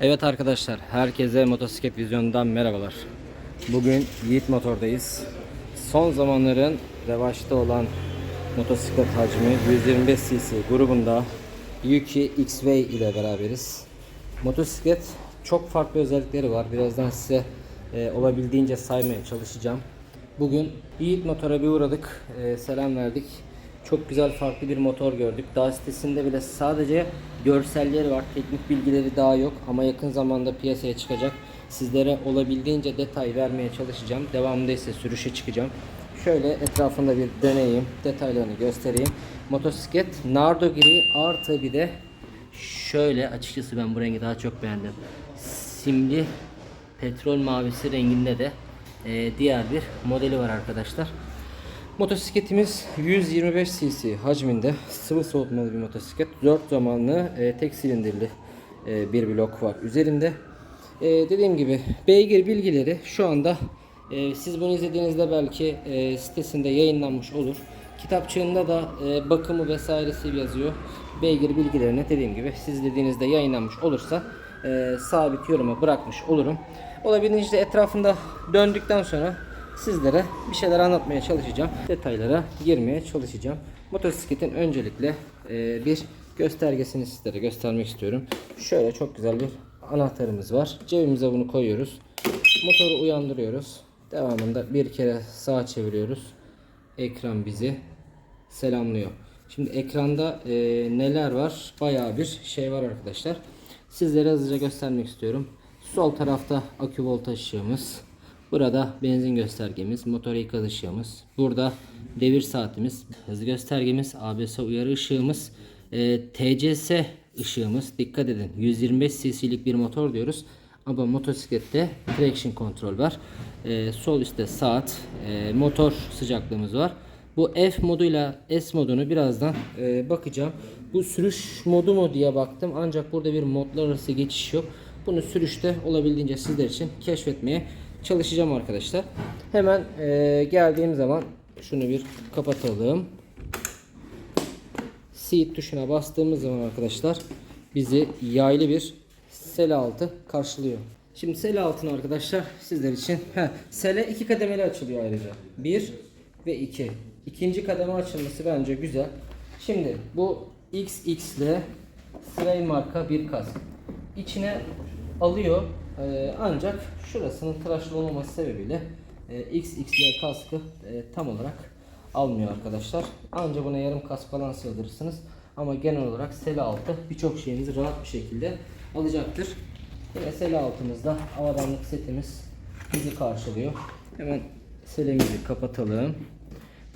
Evet arkadaşlar, herkese motosiklet vizyonundan merhabalar. Bugün Yiğit Motor'dayız. Son zamanların revaçta olan motosiklet hacmi 125 cc grubunda Yuki X-Way ile beraberiz. Motosiklet çok farklı özellikleri var. Birazdan size e, olabildiğince saymaya çalışacağım. Bugün Yiğit Motor'a bir uğradık, e, selam verdik. Çok güzel farklı bir motor gördük. Daha sitesinde bile sadece görselleri var. Teknik bilgileri daha yok ama yakın zamanda piyasaya çıkacak. Sizlere olabildiğince detay vermeye çalışacağım. Devamında ise sürüşe çıkacağım. Şöyle etrafında bir deneyim, detaylarını göstereyim. Motosiklet Nardo gri artı bir de şöyle açıkçası ben bu rengi daha çok beğendim. Simli petrol mavisi renginde de e, diğer bir modeli var arkadaşlar. Motosikletimiz 125 cc hacminde sıvı soğutmalı bir motosiklet. 4 zamanlı e, tek silindirli e, bir blok var üzerinde. E, dediğim gibi beygir bilgileri şu anda e, siz bunu izlediğinizde belki e, sitesinde yayınlanmış olur. Kitapçığında da e, bakımı vesairesi yazıyor. Beygir bilgilerini dediğim gibi siz dediğinizde yayınlanmış olursa e, sabit yoruma bırakmış olurum. Olabildiğince etrafında döndükten sonra sizlere bir şeyler anlatmaya çalışacağım. Detaylara girmeye çalışacağım. Motosikletin öncelikle e, bir göstergesini sizlere göstermek istiyorum. Şöyle çok güzel bir anahtarımız var. Cebimize bunu koyuyoruz. Motoru uyandırıyoruz. Devamında bir kere sağa çeviriyoruz. Ekran bizi selamlıyor. Şimdi ekranda e, neler var? Bayağı bir şey var arkadaşlar. Sizlere hızlıca göstermek istiyorum. Sol tarafta akü voltaj. Burada benzin göstergemiz, motor ikaz ışığımız. Burada devir saatimiz, hız göstergemiz, ABS uyarı ışığımız, e, TCS ışığımız. Dikkat edin 125 cc'lik bir motor diyoruz. Ama motosiklette traction kontrol var. E, sol üstte saat, e, motor sıcaklığımız var. Bu F moduyla S modunu birazdan e, bakacağım. Bu sürüş modu mu diye baktım ancak burada bir modlar arası geçiş yok. Bunu sürüşte olabildiğince sizler için keşfetmeye çalışacağım arkadaşlar. Hemen e, geldiğim zaman şunu bir kapatalım. Seat tuşuna bastığımız zaman arkadaşlar bizi yaylı bir sele altı karşılıyor. Şimdi sele altını arkadaşlar sizler için heh, sele iki kademeli açılıyor ayrıca. Bir ve iki. İkinci kademe açılması bence güzel. Şimdi bu XX ile Sray marka bir kask. İçine alıyor e, ancak şurasının tıraşlı olmaması sebebiyle e, XXL kaskı e, tam olarak almıyor arkadaşlar. Ancak buna yarım kask falan sığdırırsınız. Ama genel olarak sele altı birçok şeyinizi rahat bir şekilde alacaktır. Yine sele altımızda avadanlık setimiz bizi karşılıyor. Hemen selemizi kapatalım.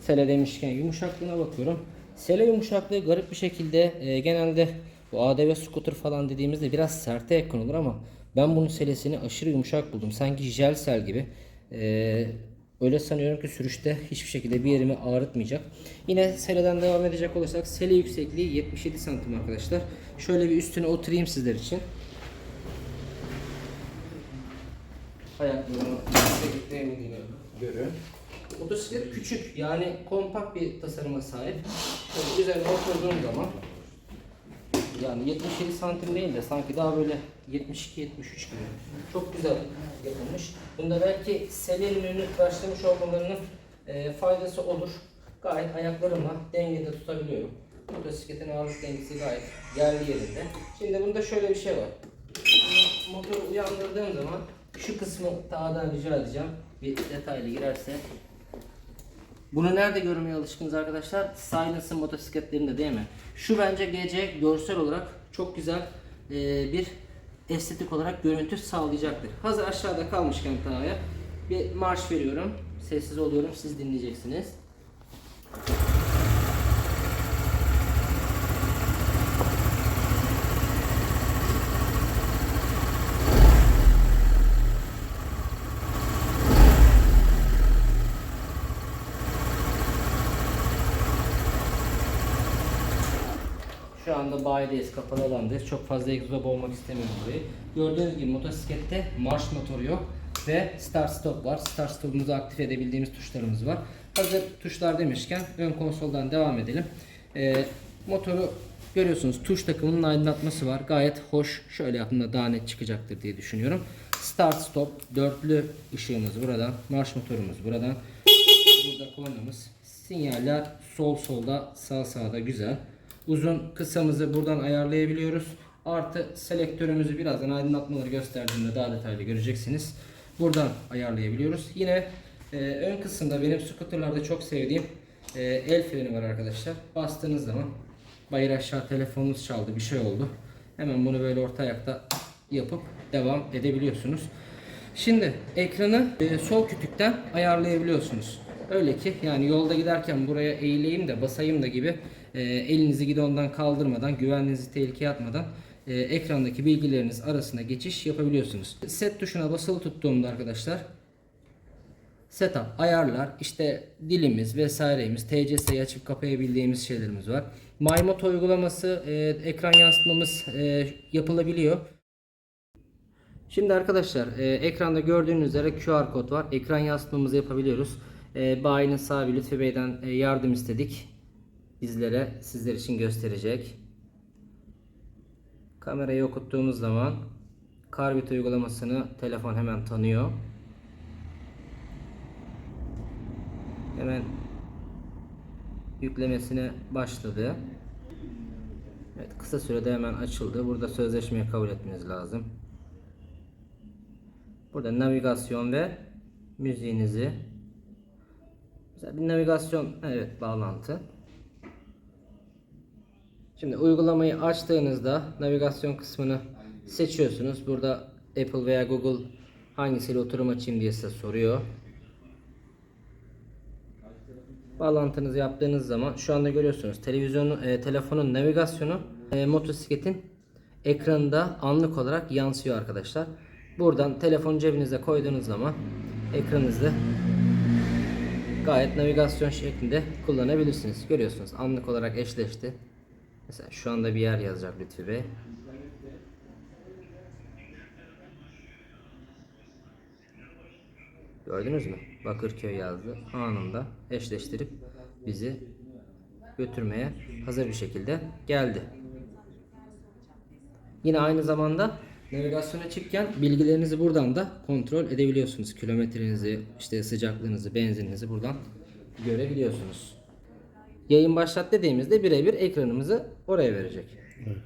Sele demişken yumuşaklığına bakıyorum. Sele yumuşaklığı garip bir şekilde e, genelde bu ADV scooter falan dediğimizde biraz serte yakın olur ama ben bunun selesini aşırı yumuşak buldum. Sanki jel sel gibi. E, öyle sanıyorum ki sürüşte hiçbir şekilde bir yerimi ağrıtmayacak. Yine seleden devam edecek olursak sele yüksekliği 77 santim arkadaşlar. Şöyle bir üstüne oturayım sizler için. Ayaklarımı yüksekliklerini görün. Motosiklet küçük yani kompakt bir tasarıma sahip. Şöyle üzerine oturduğum zaman yani 77 santim değil de sanki daha böyle 72-73 gibi. Çok güzel yapılmış. Bunda belki selenin önünü tıraşlamış olmalarının e, faydası olur. Gayet ayaklarımla dengede tutabiliyorum. Motosikletin ağırlık dengesi gayet yerli yerinde. Şimdi bunda şöyle bir şey var. Motoru uyandırdığım zaman şu kısmı dağdan rica edeceğim. Bir detaylı girerse bunu nerede görmeye alışkınız arkadaşlar? Silence'ın motosikletlerinde değil mi? Şu bence gece görsel olarak çok güzel e, bir estetik olarak görüntü sağlayacaktır. Hazır aşağıda kalmışken Tağ'ya bir marş veriyorum. Sessiz oluyorum. Siz dinleyeceksiniz. Anda bayideyiz, kapalı alandayız. Çok fazla egzoza boğmak istemiyorum burayı. Gördüğünüz gibi motosiklette marş motoru yok ve start stop var. Start stopumuzu aktif edebildiğimiz tuşlarımız var. Hazır tuşlar demişken ön konsoldan devam edelim. Ee, Motoru görüyorsunuz tuş takımının aydınlatması var. Gayet hoş. Şöyle yaptığımda daha net çıkacaktır diye düşünüyorum. Start stop dörtlü ışığımız buradan. Marş motorumuz buradan. Burada kornamız. Sinyaller sol solda sağ sağda güzel. Uzun kısamızı buradan ayarlayabiliyoruz. Artı selektörümüzü birazdan aydınlatmaları gösterdiğimde daha detaylı göreceksiniz. Buradan ayarlayabiliyoruz. Yine e, ön kısımda benim scooterlarda çok sevdiğim e, el freni var arkadaşlar. Bastığınız zaman bayır aşağı telefonunuz çaldı bir şey oldu. Hemen bunu böyle orta ayakta yapıp devam edebiliyorsunuz. Şimdi ekranı e, sol kütükten ayarlayabiliyorsunuz. Öyle ki yani yolda giderken buraya eğileyim de basayım da gibi e, elinizi gidondan kaldırmadan, güvenliğinizi tehlikeye atmadan e, ekrandaki bilgileriniz arasında geçiş yapabiliyorsunuz. Set tuşuna basılı tuttuğumda arkadaşlar setup, ayarlar, işte dilimiz vesairemiz, TCS'yi açıp kapayabildiğimiz şeylerimiz var. MyMoto uygulaması, e, ekran yansıtmamız e, yapılabiliyor. Şimdi arkadaşlar e, ekranda gördüğünüz üzere QR kod var. Ekran yansıtmamızı yapabiliyoruz. E, bayinin sahibi Lütfi Bey'den e, yardım istedik. Bizlere sizler için gösterecek. Kamerayı okuttuğumuz zaman Carbit uygulamasını telefon hemen tanıyor. Hemen yüklemesine başladı. Evet kısa sürede hemen açıldı. Burada sözleşmeyi kabul etmeniz lazım. Burada navigasyon ve müziğinizi Mesela bir navigasyon evet bağlantı. Şimdi uygulamayı açtığınızda navigasyon kısmını seçiyorsunuz. Burada Apple veya Google hangisiyle oturum açayım diye size soruyor. Bağlantınızı yaptığınız zaman şu anda görüyorsunuz televizyonun e, telefonun navigasyonu e, motosikletin ekranında anlık olarak yansıyor arkadaşlar. Buradan telefonu cebinize koyduğunuz zaman ekranınızda gayet navigasyon şeklinde kullanabilirsiniz. Görüyorsunuz anlık olarak eşleşti. Mesela şu anda bir yer yazacak Lütfi Bey. Gördünüz mü? Bakırköy yazdı. Anında eşleştirip bizi götürmeye hazır bir şekilde geldi. Yine aynı zamanda navigasyon açıkken bilgilerinizi buradan da kontrol edebiliyorsunuz. Kilometrenizi, işte sıcaklığınızı, benzininizi buradan görebiliyorsunuz. Yayın başlat dediğimizde birebir ekranımızı oraya verecek. Evet.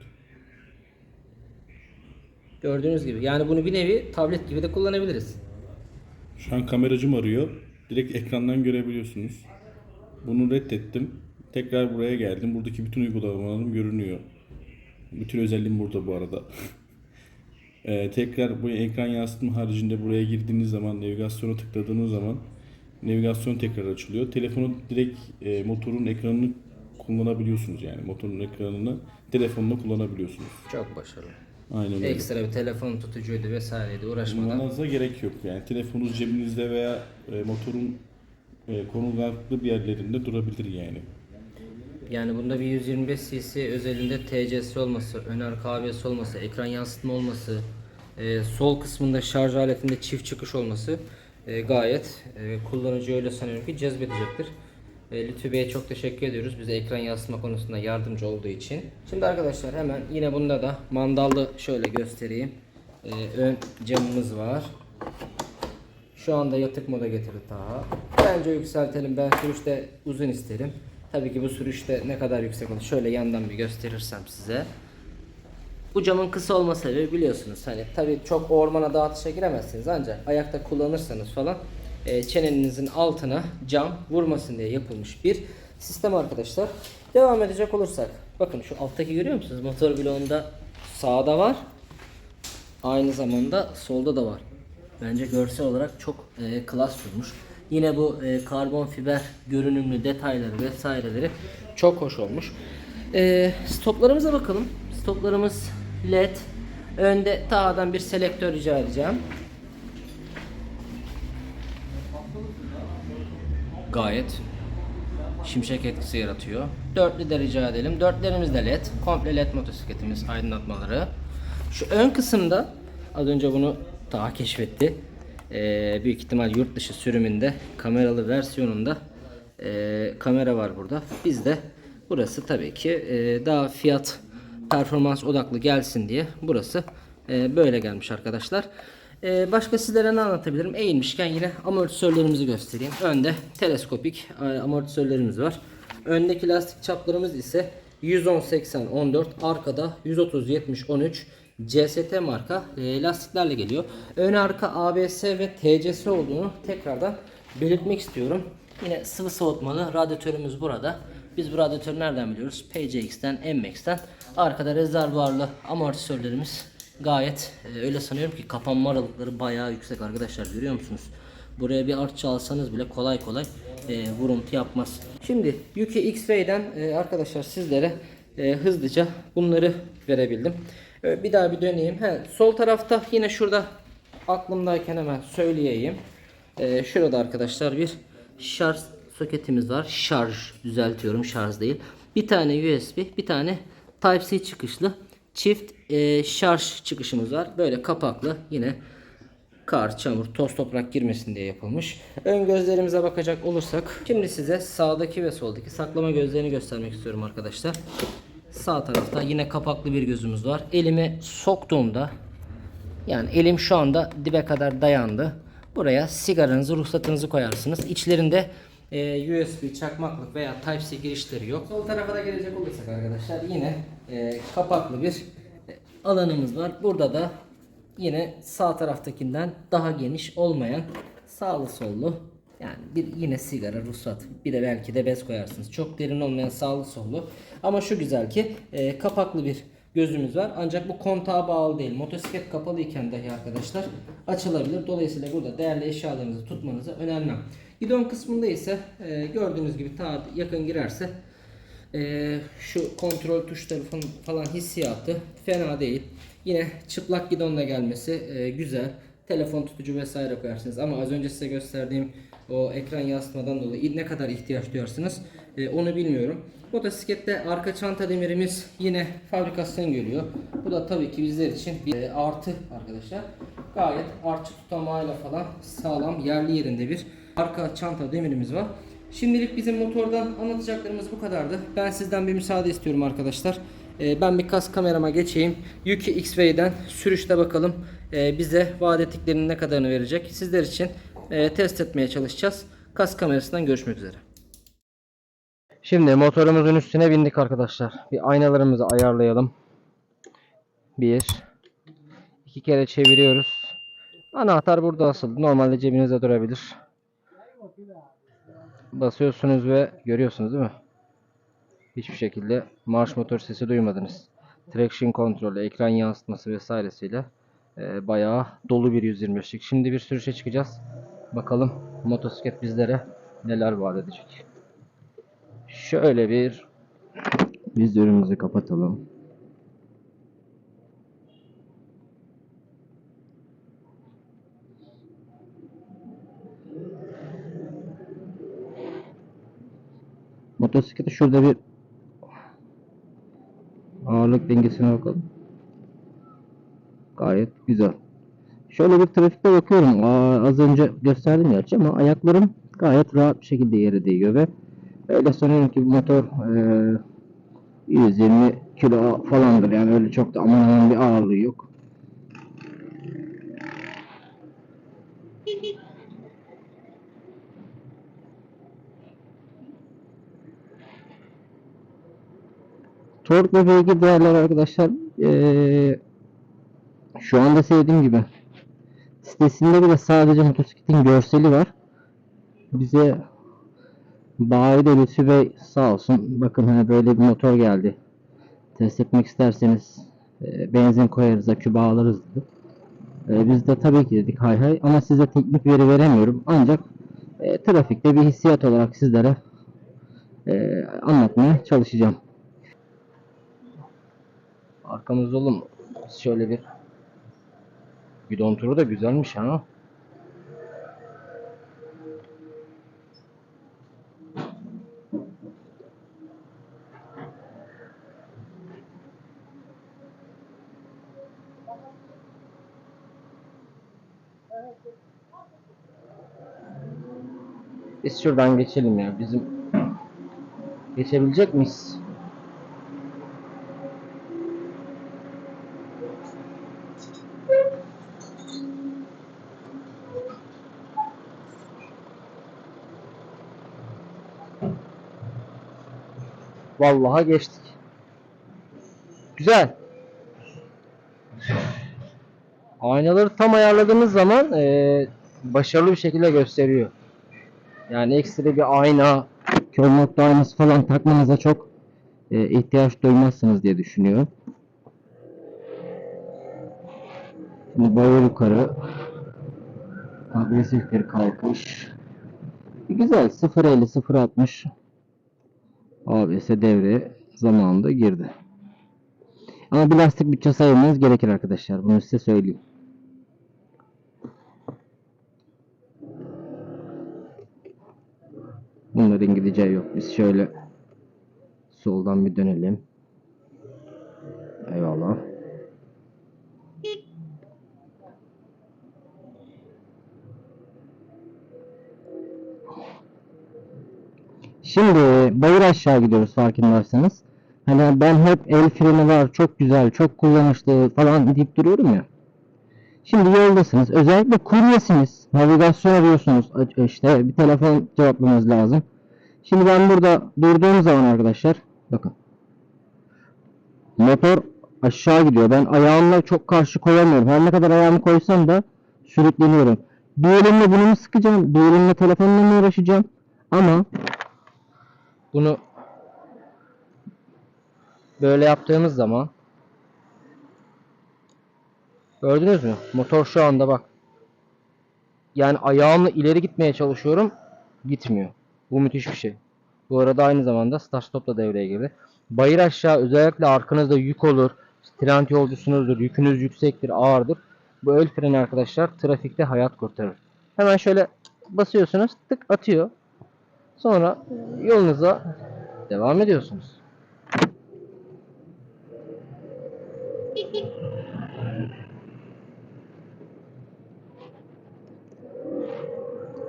Gördüğünüz gibi. Yani bunu bir nevi tablet gibi de kullanabiliriz. Şu an kameracım arıyor. Direkt ekrandan görebiliyorsunuz. Bunu reddettim. Tekrar buraya geldim. Buradaki bütün uygulamalarım görünüyor. Bütün özelliğim burada bu arada. Ee, tekrar bu ekran yansıtma haricinde buraya girdiğiniz zaman, navigasyona tıkladığınız zaman navigasyon tekrar açılıyor. Telefonu direkt e, motorun ekranını kullanabiliyorsunuz yani. Motorun ekranını telefonla kullanabiliyorsunuz. Çok başarılı. Aynen öyle. Ekstra bir telefon tutucuydu vesaireydi uğraşmadan. Bulmanıza gerek yok yani telefonunuz cebinizde veya e, motorun e, konulaklı bir yerlerinde durabilir yani. Yani bunda bir 125 cc özelinde TCS olması, ön arka ABS olması, ekran yansıtma olması, e, sol kısmında şarj aletinde çift çıkış olması e, gayet e, kullanıcı öyle sanıyorum ki cezbedecektir. E, Lütfü Bey'e çok teşekkür ediyoruz bize ekran yansıtma konusunda yardımcı olduğu için. Şimdi arkadaşlar hemen yine bunda da mandallı şöyle göstereyim. E, ön camımız var. Şu anda yatık moda getirdi Taha. Bence yükseltelim. Ben sürüşte uzun isterim. Tabii ki bu sürüşte ne kadar yüksek olur. Şöyle yandan bir gösterirsem size. Bu camın kısa olma sebebi biliyorsunuz. Hani tabii çok ormana dağıtışa giremezsiniz ancak ayakta kullanırsanız falan e, çenenizin altına cam vurmasın diye yapılmış bir sistem arkadaşlar. Devam edecek olursak. Bakın şu alttaki görüyor musunuz? Motor bloğunda sağda var. Aynı zamanda solda da var. Bence görsel olarak çok e, klas durmuş. Yine bu e, karbon fiber görünümlü detayları vesaireleri çok hoş olmuş. E, stoplarımıza bakalım. Stoplarımız led. Önde Taha'dan bir selektör rica edeceğim. Gayet şimşek etkisi yaratıyor. Dörtlü de rica edelim. Dörtlerimiz de led. Komple led motosikletimiz aydınlatmaları. Şu ön kısımda az önce bunu daha keşfetti. Ee, büyük ihtimal yurt dışı sürümünde kameralı versiyonunda ee, kamera var burada. Biz de Burası tabii ki e, daha fiyat performans odaklı gelsin diye burası e, böyle gelmiş arkadaşlar. E, başka sizlere ne anlatabilirim? Eğilmişken yine amortisörlerimizi göstereyim. Önde teleskopik e, amortisörlerimiz var. Öndeki lastik çaplarımız ise 110 80 14 arkada 130 70 13 CST marka e, lastiklerle geliyor. Ön arka ABS ve TCS olduğunu tekrardan belirtmek istiyorum. Yine sıvı soğutmalı radyatörümüz burada. Biz bu radyatörü nereden biliyoruz? PCX'ten, MX'ten. Arkada rezervuarlı amortisörlerimiz gayet e, öyle sanıyorum ki kapanma aralıkları bayağı yüksek arkadaşlar görüyor musunuz? Buraya bir artçı alsanız bile kolay kolay e, vuruntu yapmaz. Şimdi Yuki X-Ray'den e, arkadaşlar sizlere e, hızlıca bunları verebildim. E, bir daha bir döneyim. He, sol tarafta yine şurada aklımdayken hemen söyleyeyim. E, şurada arkadaşlar bir şarj soketimiz var. Şarj düzeltiyorum şarj değil. Bir tane USB bir tane Type-C çıkışlı çift e, şarj çıkışımız var. Böyle kapaklı yine kar, çamur, toz toprak girmesin diye yapılmış. Ön gözlerimize bakacak olursak şimdi size sağdaki ve soldaki saklama gözlerini göstermek istiyorum arkadaşlar. Sağ tarafta yine kapaklı bir gözümüz var. Elimi soktuğumda yani elim şu anda dibe kadar dayandı. Buraya sigaranızı, ruhsatınızı koyarsınız. İçlerinde e, USB, çakmaklık veya Type-C girişleri yok. Sol tarafa da gelecek olursak arkadaşlar yine e, kapaklı bir e, alanımız var. Burada da yine sağ taraftakinden daha geniş olmayan sağlı sollu yani bir yine sigara ruhsat bir de belki de bez koyarsınız. Çok derin olmayan sağlı sollu ama şu güzel ki e, kapaklı bir gözümüz var. Ancak bu kontağa bağlı değil. Motosiklet kapalı iken dahi arkadaşlar açılabilir. Dolayısıyla burada değerli eşyalarınızı tutmanızı önermem. Gidon kısmında ise e, gördüğünüz gibi ta yakın girerse ee, şu kontrol tuşları falan, hissiyatı fena değil. Yine çıplak gidonla gelmesi e, güzel. Telefon tutucu vesaire koyarsınız ama az önce size gösterdiğim o ekran yansıtmadan dolayı ne kadar ihtiyaç duyarsınız e, onu bilmiyorum. Motosiklette arka çanta demirimiz yine fabrikasyon geliyor. Bu da tabii ki bizler için bir e, artı arkadaşlar. Gayet artçı tutamağıyla falan sağlam yerli yerinde bir arka çanta demirimiz var. Şimdilik bizim motordan anlatacaklarımız bu kadardı. Ben sizden bir müsaade istiyorum arkadaşlar. Ee, ben bir kas kamerama geçeyim. Yuki X-Ray'den sürüşte bakalım ee, bize vaat ettiklerinin ne kadarını verecek. Sizler için e, test etmeye çalışacağız. Kas kamerasından görüşmek üzere. Şimdi motorumuzun üstüne bindik arkadaşlar. Bir aynalarımızı ayarlayalım. Bir. iki kere çeviriyoruz. Anahtar burada asılı. Normalde cebinizde durabilir basıyorsunuz ve görüyorsunuz değil mi? Hiçbir şekilde marş motor sesi duymadınız. Traction kontrolü, ekran yansıtması vesairesiyle e, bayağı dolu bir 125'lik. Şimdi bir sürüşe çıkacağız. Bakalım motosiklet bizlere neler vaat edecek. Şöyle bir vizörümüzü kapatalım. Motosiklete şurada bir ağırlık dengesine bakalım. Gayet güzel. Şöyle bir trafikte bakıyorum. Az önce gösterdim gerçi ama ayaklarım gayet rahat bir şekilde yere değiyor ve öyle sanıyorum ki motor eee 120 kilo falandır yani öyle çok da aman aman bir ağırlığı yok. Tork ve beygir değerleri arkadaşlar eee, şu anda sevdiğim gibi sitesinde bile sadece motosikletin görseli var. Bize bayi de Lütfü Bey sağ olsun bakın hani böyle bir motor geldi. Test etmek isterseniz eee, benzin koyarız, akü bağlarız dedi. Eee, biz de tabii ki dedik hay hay ama size teknik veri veremiyorum. Ancak eee, trafikte bir hissiyat olarak sizlere eee, anlatmaya çalışacağım. Arkamızda oğlum şöyle bir bidon turu da güzelmiş ha. Biz şuradan geçelim ya. Bizim geçebilecek miyiz? Vallahi geçtik. Güzel. Aynaları tam ayarladığınız zaman eee, başarılı bir şekilde gösteriyor. Yani ekstra bir ayna, kör nokta aynası falan takmanıza çok eee, ihtiyaç duymazsınız diye düşünüyorum. Şimdi böyle yukarı agresif bir kalkış. Güzel 0.50 0.60 ABS devre zamanında girdi. Ama bir lastik bütçe sayılmanız gerekir arkadaşlar. Bunu size söyleyeyim. Bunların gideceği yok. Biz şöyle soldan bir dönelim. Şimdi bayır aşağı gidiyoruz farkındaysanız. Hani ben hep el freni var, çok güzel, çok kullanışlı falan deyip duruyorum ya. Şimdi yoldasınız. Özellikle kuryesiniz. Navigasyon arıyorsunuz. İşte bir telefon cevaplamanız lazım. Şimdi ben burada durduğum zaman arkadaşlar bakın. Motor aşağı gidiyor. Ben ayağımla çok karşı koyamıyorum. Her ne kadar ayağımı koysam da sürükleniyorum. Bir elimle bunu mu sıkacağım? Bir elimle telefonla mı uğraşacağım? Ama bunu böyle yaptığımız zaman gördünüz mü? Motor şu anda bak. Yani ayağımla ileri gitmeye çalışıyorum. Gitmiyor. Bu müthiş bir şey. Bu arada aynı zamanda start stop da devreye girdi. Bayır aşağı özellikle arkanızda yük olur. Trend yolcusunuzdur. Yükünüz yüksektir, ağırdır. Bu el freni arkadaşlar trafikte hayat kurtarır. Hemen şöyle basıyorsunuz. Tık atıyor. Sonra yolunuza devam ediyorsunuz.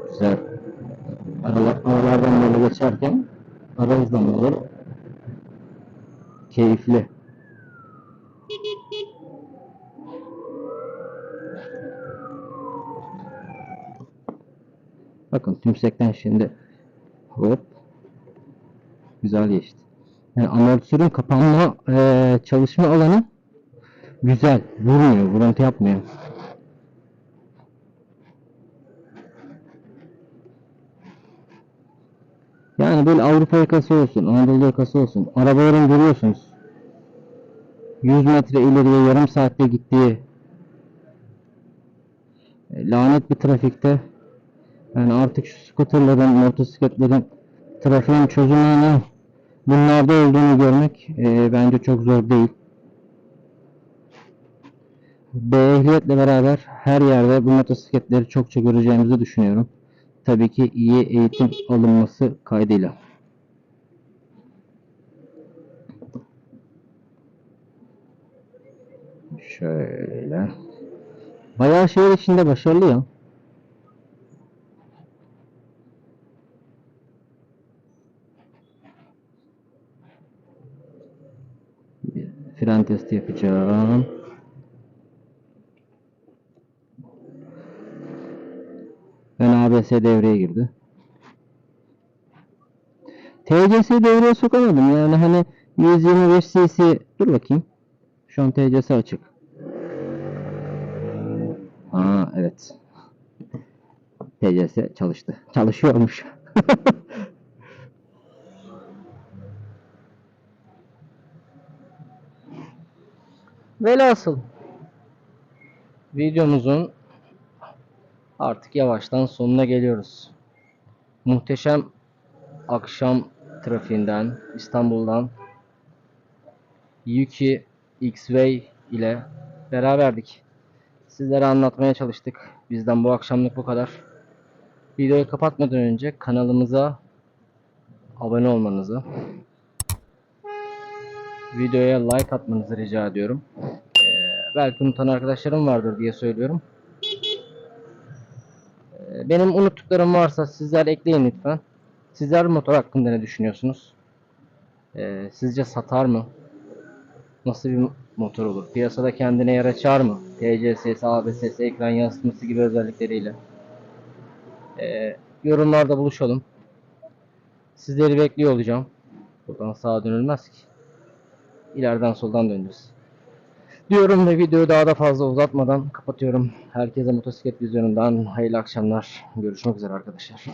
Güzel. Aralar, aralardan böyle geçerken ara hızlamaları keyifli. Bakın tümsekten şimdi hop güzel geçti. Yani amortisörün kapanma eee, çalışma alanı güzel. Vurmuyor, vuruntu yapmıyor. Yani böyle Avrupa yakası olsun, Anadolu yakası olsun. Arabaların görüyorsunuz. 100 metre ileriye yarım saatte gittiği e, lanet bir trafikte yani artık şu skuterlerin, motosikletlerin trafiğin çözümünün bunlarda olduğunu görmek e, bence çok zor değil. B ehliyetle beraber her yerde bu motosikletleri çokça göreceğimizi düşünüyorum. Tabii ki iyi eğitim alınması kaydıyla. Şöyle. Bayağı şehir içinde başarılı ya. Bir testi yapacağım. Ön ABS devreye girdi. TCS devreye sokamadım yani hani 125 cc dur bakayım. Şu an TCS açık. Aa evet. TCS çalıştı. Çalışıyormuş. Velhasıl videomuzun artık yavaştan sonuna geliyoruz. Muhteşem akşam trafiğinden İstanbul'dan Yuki X-Way ile beraberdik. Sizlere anlatmaya çalıştık. Bizden bu akşamlık bu kadar. Videoyu kapatmadan önce kanalımıza abone olmanızı, videoya like atmanızı rica ediyorum. Ee, belki unutan arkadaşlarım vardır diye söylüyorum. Ee, Benim unuttuklarım varsa sizler ekleyin lütfen. Sizler motor hakkında ne düşünüyorsunuz? Ee, sizce satar mı? Nasıl bir motor olur? Piyasada kendine yer açar mı? TCS'si, ABS'si, ekran yansıtması gibi özellikleriyle. Ee, yorumlarda buluşalım. Sizleri bekliyor olacağım. Buradan sağa dönülmez ki. İleriden soldan döneceğiz. Diyorum ve videoyu daha da fazla uzatmadan kapatıyorum. Herkese motosiklet vizyonundan hayırlı akşamlar. Görüşmek üzere arkadaşlar.